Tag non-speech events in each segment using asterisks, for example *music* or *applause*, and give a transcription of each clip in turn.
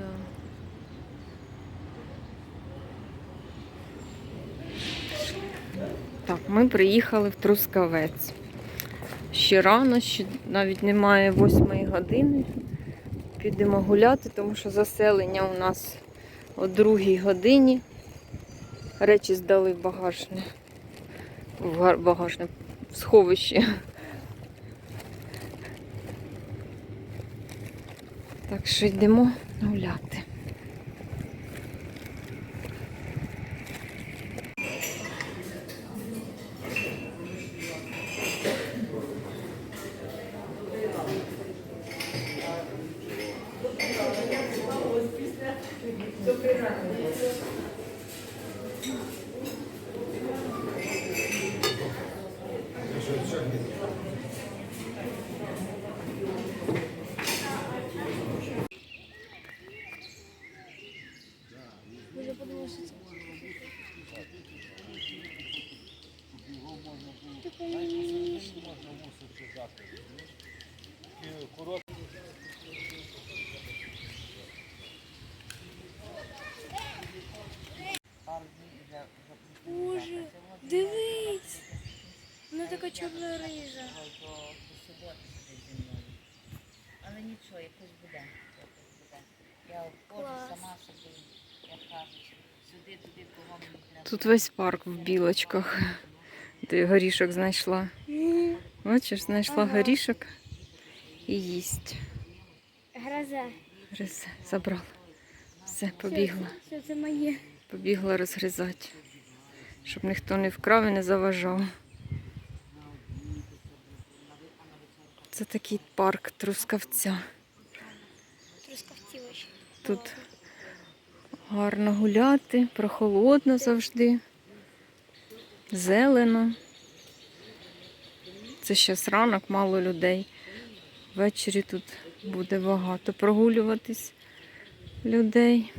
Да. Так, ми приїхали в Трускавець. Ще рано, ще навіть немає восьмої години. Підемо гуляти, тому що заселення у нас о другій годині. Речі здали в багажне. В багажне в сховище. Так що йдемо гуляти. Боже, дивись! Вона така чорна рижа. Але нічого, якось буде. Я Клас. сама собі, як кажуть, сюди, туди, кого мені треба. Тут весь парк в білочках. Де горішок знайшла. Бачиш, знайшла Ага. горішок і їсть. Гроза. Гризе, забрала. Все, побігла. Все це моє. Побігла розгризати. Щоб ніхто не вкрав і не заважав. Це такий парк Трускавця. Тут гарно гуляти, прохолодно завжди. Зелено. Це зараз ранок, мало людей. Ввечері тут буде багато прогулюватись людей.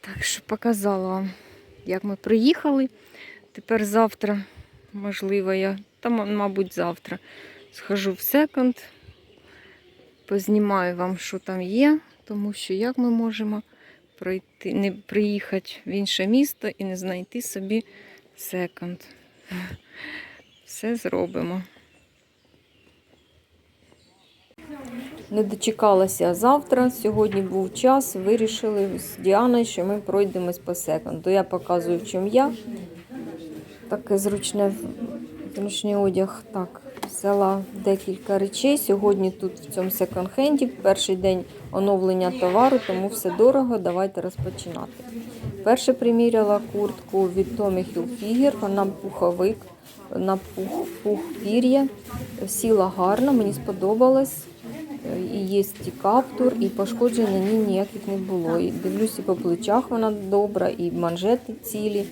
Так що показала вам, як ми приїхали. Тепер завтра, можливо, я, та, м- мабуть, завтра схожу в секонд, познімаю вам, що там є, тому що як ми можемо пройти, не приїхати в інше місто і не знайти собі секонд. *laughs* Все зробимо. Не дочекалася завтра. Сьогодні був час. Вирішили з Діаною, що ми пройдемось по секонду. Я показую, в чому я. Таке зручне, зручний одяг. Так, взяла декілька речей. Сьогодні тут в цьому секонд-хенді перший день оновлення товару, тому все дорого. Давайте розпочинати. Перше приміряла куртку від Tommy Hilfiger, вона пуховик, на пух, пух пір'я. Сіла гарно, мені сподобалось. І є каптур, і пошкоджень на ній ніяких не було. І дивлюсь, і по плечах вона добра, і манжети цілі,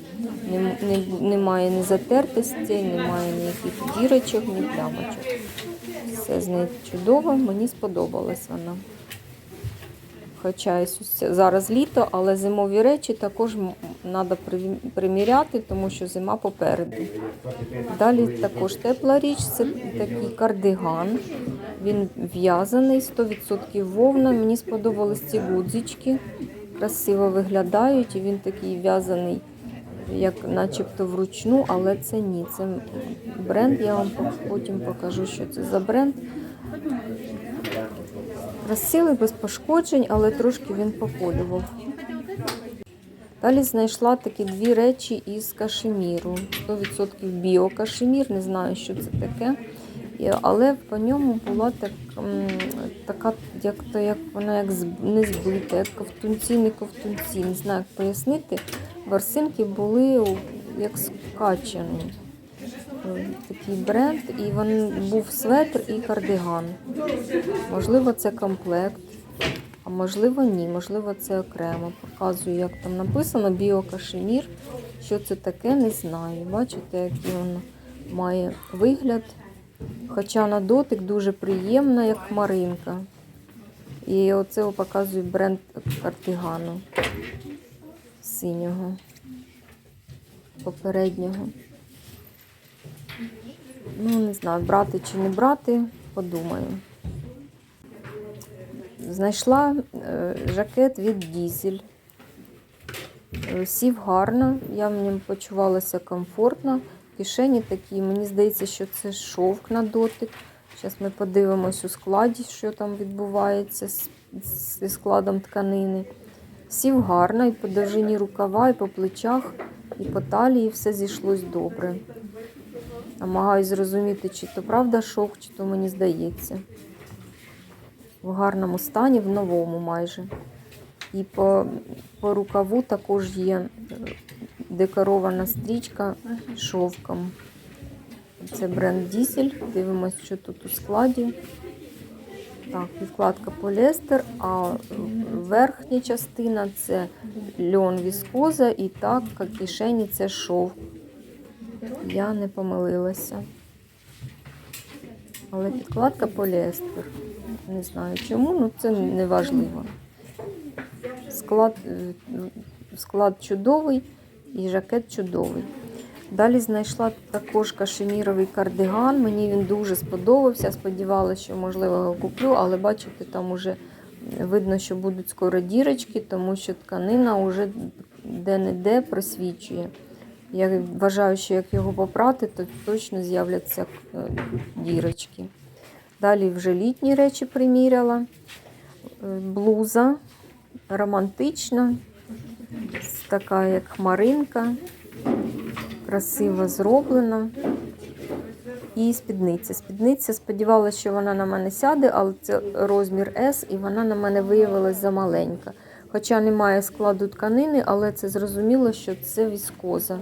нем- не- немає ні затертостей, немає ніяких дірочок, ні плямочок. Все з нею чудово, мені сподобалась вона. Хоча зараз літо, але зимові речі також треба приміряти, тому що зима попереду. Далі також тепла річ, це такий кардиган. Він в'язаний, 100% вовна. Мені сподобались ці гудзички, красиво виглядають. І він такий в'язаний, як начебто вручну, але це ні. Це бренд. Я вам потім покажу, що це за бренд. Красивий, без пошкоджень, але трошки він поколював. Далі знайшла такі дві речі із кашеміру. 100% біокашемір, не знаю, що це таке. Але по ньому була так, така, як, то, як вона як не збита, як ковтунці, не ковтунці. Не знаю, як пояснити. Ворсинки були як скачані. Е, Такий бренд, і він був светр і кардиган. Можливо, це комплект, а можливо, ні. Можливо, це окремо. Показую, як там написано біокашемір. Що це таке, не знаю. Бачите, який воно має вигляд. Хоча на дотик дуже приємна, як хмаринка. І оце я показую бренд кардигану синього, попереднього. Ну, не знаю, брати чи не брати, подумаю. Знайшла е, жакет від Дізель. Е, Сів гарно, я в ньому почувалася комфортно. Кишені такі, мені здається, що це шовк на дотик. Зараз ми подивимось у складі, що там відбувається зі складом тканини. Сів гарно і по довжині рукава, і по плечах, і по талії все зійшлось добре. Намагаюсь зрозуміти, чи то правда шовк, чи то мені здається. В гарному стані, в новому майже. І по, по рукаву також є е, декорована стрічка шовком. Це бренд Дізель. Дивимось, що тут у складі. Так, підкладка поліестер, а верхня частина це льон віскоза і так, як кишені це шовк. Я не помилилася. Але підкладка поліестер. Не знаю чому, ну це не важливо. Склад, е, склад чудовий і жакет чудовий. Далі знайшла також кашеміровий кардиган. Мені він дуже сподобався. Сподівалася, що можливо його куплю, але бачите, там уже видно, що будуть скоро дірочки, тому що тканина вже де-не-де просвічує. Я вважаю, що як його попрати, то точно з'являться е, дірочки. Далі вже літні речі приміряла. Е, Блуза романтична, така як хмаринка, красиво зроблена. І спідниця. Спідниця сподівалася, що вона на мене сяде, але це розмір S, і вона на мене виявилася замаленька. Хоча немає складу тканини, але це зрозуміло, що це віскоза.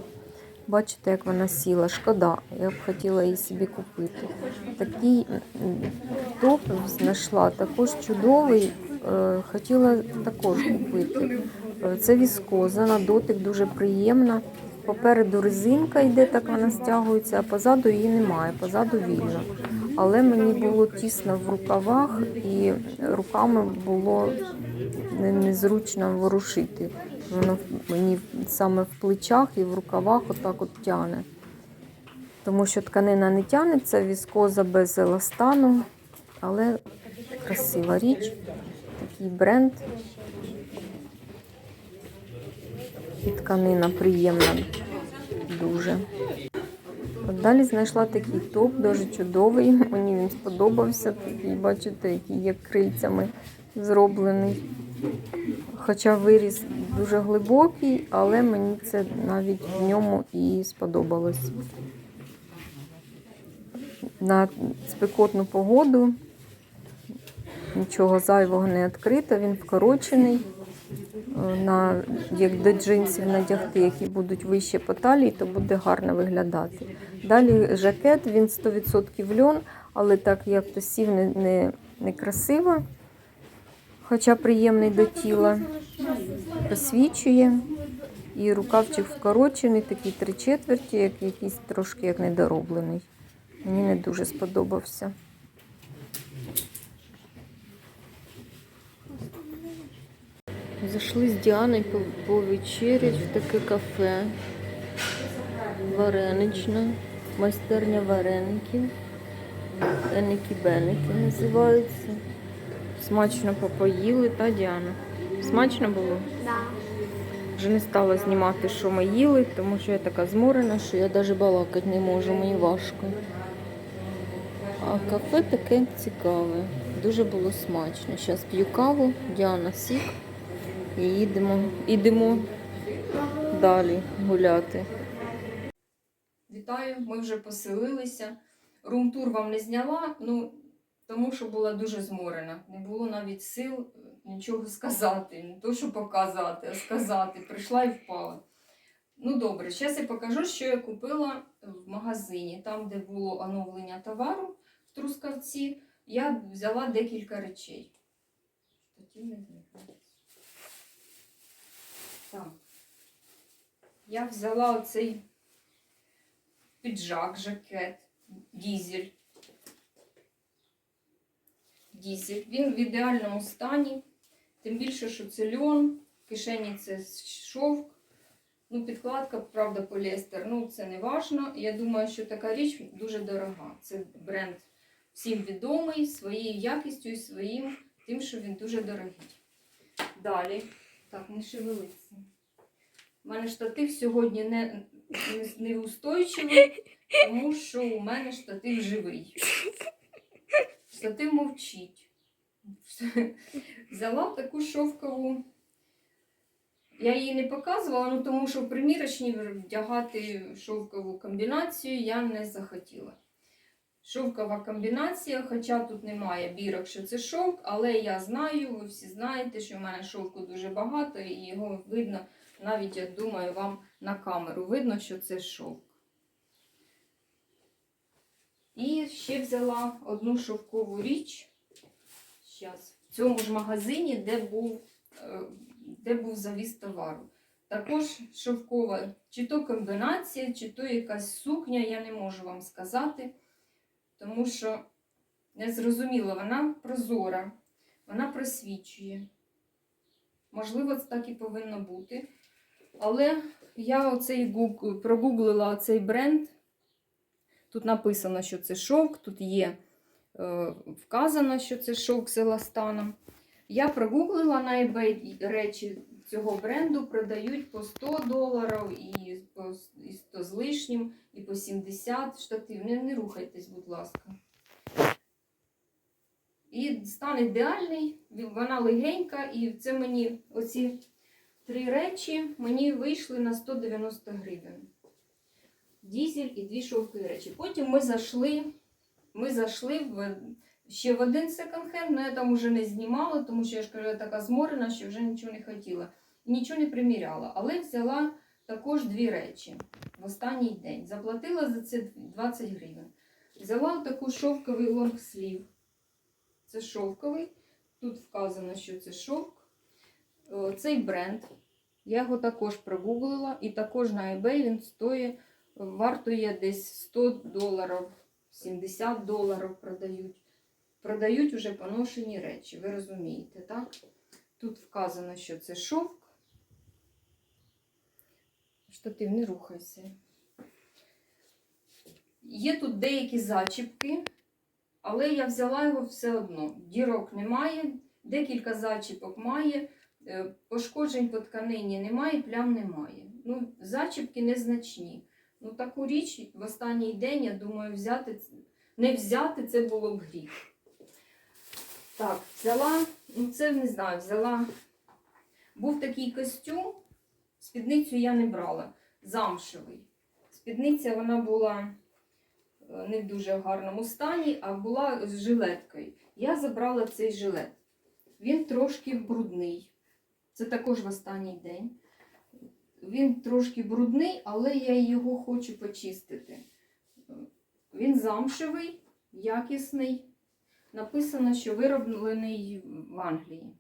Бачите, як вона сіла. Шкода, я б хотіла її собі купити. Такий топ знайшла, також чудовий. е, Хотіла також купити. Це віскоза, на дотик дуже приємна. Попереду резинка йде, так вона стягується, а позаду її немає, позаду вільно. Але мені було тісно в рукавах і руками було незручно ворушити. Воно мені саме в плечах і в рукавах отак от тяне. Тому що тканина не тянеться, віскоза без еластану, але красива річ, такий бренд. І тканина приємна дуже. От далі знайшла такий топ, дуже чудовий. *laughs* Мені він сподобався. Такий, бачите, який є крильцями зроблений. Хоча виріс дуже глибокий, але мені це навіть в ньому і сподобалось. На спекотну погоду нічого зайвого не відкрито, він вкорочений. На, як до джинсів надягти, які будуть вище по талії, то буде гарно виглядати. Далі жакет, він 100% льон, але так як то сів не, не, не красиво, хоча приємний до тіла, просвічує. І рукавчик вкорочений, такий три четверті, як якийсь трошки як недороблений. Мені не дуже сподобався. Зайшли з Діаною по- повечерять в таке кафе. Вареничне, майстерня вареників. Еники-беники називаються. Смачно попоїли, та Діана? Смачно було? Да. Вже не стала знімати, що ми їли, тому що я така зморена, що я навіть балакати не можу, мені важко. А кафе таке цікаве, дуже було смачно. Зараз п'ю каву, Діана сік і їдемо, їдемо далі гуляти. Вітаю, ми вже поселилися. Румтур вам не зняла, ну тому що була дуже зморена. Не було навіть сил е, нічого сказати. Не то, що показати, а сказати. Прийшла і впала. Ну добре, зараз я покажу, що я купила в магазині. Там, де було оновлення товару в Трускавці, я взяла декілька речей. Штатів не Так. Я взяла оцей піджак, жакет, дізель. Дізель. Він в ідеальному стані. Тим більше, що це льон, в кишені це шовк. Ну, підкладка, правда, поліестер. Ну, це не важно. Я думаю, що така річ дуже дорога. Це бренд всім відомий своєю якістю і своїм тим, що він дуже дорогий. Далі, так, не шевелиться. У мене штатив сьогодні не, не, неустойчивий, тому що у мене штатив живий. Штатив мовчить. Взяла таку шовкову. Я її не показувала, ну тому що в примірочні вдягати шовкову комбінацію я не захотіла. Шовкова комбінація, хоча тут немає бірок, що це шовк, але я знаю, ви всі знаєте, що в мене шовку дуже багато, і його видно, навіть я думаю, вам на камеру видно, що це шовк. І ще взяла одну шовкову річ. Щас. В цьому ж магазині, де був, е, де був завіз товару. Також шовкова, чи то комбінація, чи то якась сукня, я не можу вам сказати, тому що не зрозуміло, вона прозора, вона просвічує. Можливо, це так і повинно бути. Але я оцей гуг- прогуглила цей бренд. Тут написано, що це шовк, тут є е, вказано, що це шовк з еластаном. Я прогуглила на eBay речі цього бренду продають по 100 доларів і по і 100 з лишнім, і по 70 штатив. Не, не рухайтесь, будь ласка. І стан ідеальний, вона легенька, і це мені оці три речі мені вийшли на 190 гривень. Дізель і дві шовкові речі. Потім ми зайшли, ми зайшли в, ще в один секонд-хенд, але я там вже не знімала, тому що я ж кажу, я така зморена, що вже нічого не хотіла. І нічого не приміряла. Але взяла також дві речі в останній день. Заплатила за це 20 гривень. Взяла таку шовковий лонгслів. Це шовковий. Тут вказано, що це шовк. О, Цей бренд. Я його також прогуглила, і також на eBay він стоїть, вартує десь 100 доларів, 70 доларів продають. Продають уже поношені речі, ви розумієте, так? Тут вказано, що це шовк. Штатив, не рухайся. Є тут деякі зачіпки, але я взяла його все одно. Дірок немає, декілька зачіпок має, е, пошкоджень по тканині немає, плям немає. Ну, зачіпки незначні. Ну, таку річ в останній день, я думаю, взяти, не взяти це було б гріх. Так, взяла, ну це не знаю, взяла. Був такий костюм, спідницю я не брала, замшевий. Спідниця вона була е, не в дуже гарному стані, а була з жилеткою. Я забрала цей жилет. Він трошки брудний. Це також в останній день. Він трошки брудний, але я його хочу почистити. Він замшевий, якісний. Написано, що вироблений в Англії.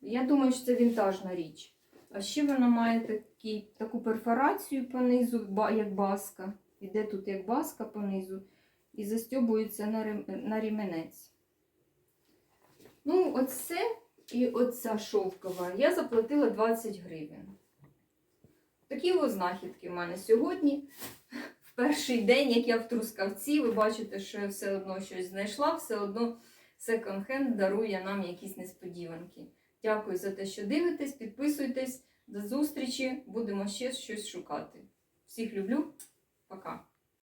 Я думаю, що це вінтажна річ. А ще вона має такий, таку перфорацію по низу, як баска. Іде тут як баска по низу і застьобується на ріменець. Ну, оце і оця шовкова я заплатила 20 гривень. Такі ось знахідки в мене сьогодні. Перший день, як я в Трускавці, ви бачите, що я все одно щось знайшла, все одно секонд-хенд дарує нам якісь несподіванки. Дякую за те, що дивитесь, підписуйтесь. До зустрічі, будемо ще щось шукати. Всіх люблю, пока.